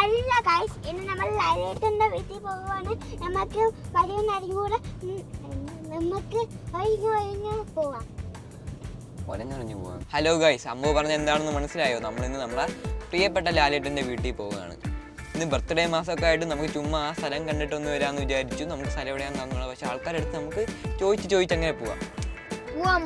അല്ല ഗൈസ് ഇന്ന് നമ്മൾ ലൈലേട്ടന്റെ വീട്ടിൽ പോവാണ് നമുക്ക് വലിയ കൂടെ ഉം, നമുക്ക് വൈകി വൈകി പോവാം. പോവാം. ഹലോ ഗൈസ് അമ്മു പറഞ്ഞ എന്താണെന്ന് മനസ്സിലായോ? നമ്മൾ ഇന്ന് നമ്മളെ പ്രിയപ്പെട്ട ലാലേട്ടന്റെ വീട്ടിൽ പോവുകയാണ്. ഇന്ന് ബർത്ത്ഡേ മാസമൊക്കെ ആയിട്ട് നമുക്ക് ചുമ്മാ ആ സ്ഥലം കണ്ടിട്ടൊന്ന് വരാമെന്ന് വിചാരിച്ചു. നമുക്ക് സ്ഥലം എവിടെയാണെന്ന് തന്നുള്ളത് പക്ഷെ ആൾക്കാരെടുത്ത് നമുക്ക് ചോദിച്ച് ചോദിച്ച് അങ്ങനെ പോവാം. പോവാൻ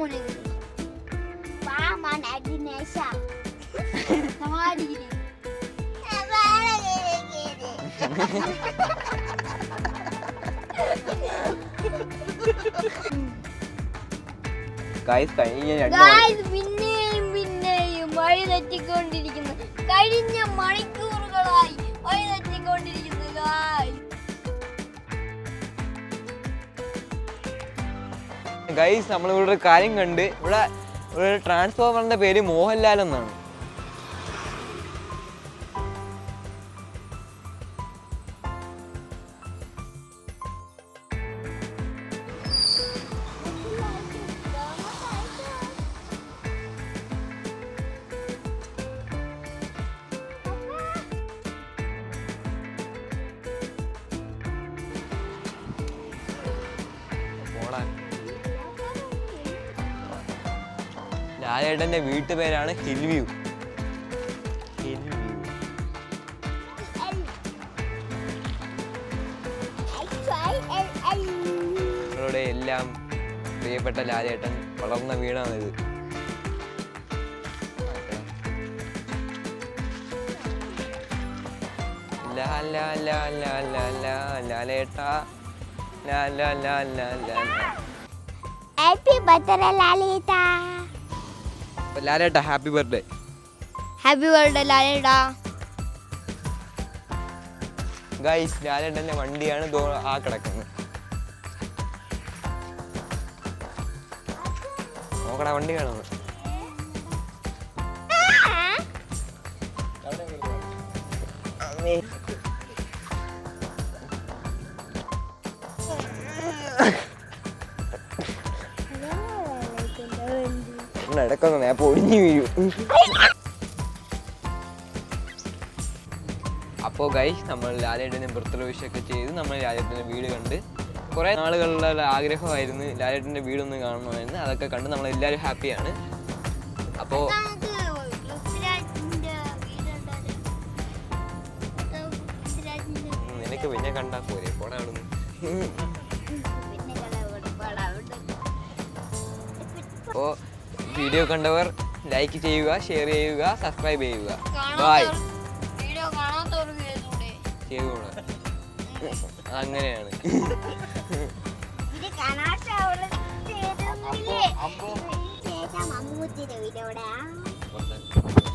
ഗൈസ് കഴിഞ്ഞ ഗായ്സ് പിന്നെയും പിന്നെയും വഴി തെറ്റിക്കൊണ്ടിരിക്കുന്നു. കഴിഞ്ഞ മണിക്കൂറുകളായി വഴി തെറ്റിക്കൊണ്ടിരിക്കുന്നു ഗായ്സ് ഗൈസ് നമ്മളിവിടെ ഒരു കാര്യം കണ്ട്. ഇവിടെ ഒരു ട്രാൻസ്ഫോമറിന്റെ പേര് മോഹൻലാൽ എന്നാണ്. മോളാൻ ലാലേട്ടന്റെ വീട്ടുപേരാണ് ഹിൽവ്യൂ. ഹിൽ വ്യൂ നിങ്ങളുടെ എല്ലാം പ്രിയപ്പെട്ട ലാലേട്ടൻ വളർന്ന വീടാണിത് ലാലേട്ട. ലാ ലാ ലാ ലാ ലാ ഹാപ്പി ബർത്ത്ഡേ ലാലിത അപ്പൊ ലാലേട്ട happy birthday happy birthday Lalitha guys ലാലേട്ടന്റെ വണ്ടിയാണ് ദോ ആ കിടക്കുന്നത്. നോക്കടാ വണ്ടി കാണുന്നു. ഇടക്കൊന്ന് ഞാൻ ഒടിഞ്ഞു വീഴും. അപ്പോൾ ഗൈസ് നമ്മൾ ലാലേട്ടനെ ബർത്തലവിഷൊക്കെ ചെയ്ത് നമ്മൾ ലാലേട്ടന്റെ വീട് കണ്ട് കുറേ നാളുകളുടെ ആഗ്രഹമായിരുന്നു ലാലേട്ടന്റെ വീടൊന്ന് കാണണമായിരുന്നു. അതൊക്കെ കണ്ട് നമ്മൾ എല്ലാവരും ഹാപ്പിയാണ് അപ്പോൾ നിനക്ക് പിന്നെ കണ്ടാൽ പോരെ. പോടാ അവിടുന്ന്. വീഡിയോ കണ്ടവർ ലൈക്ക് ചെയ്യുക ഷെയർ ചെയ്യുക സബ്സ്ക്രൈബ് ചെയ്യുക. ബായ് വീഡിയോ കാണാത്തവർ ചെയ്തോളൂ അങ്ങനെയാണ് അപ്പോ വീഡിയോ പുറത്ത്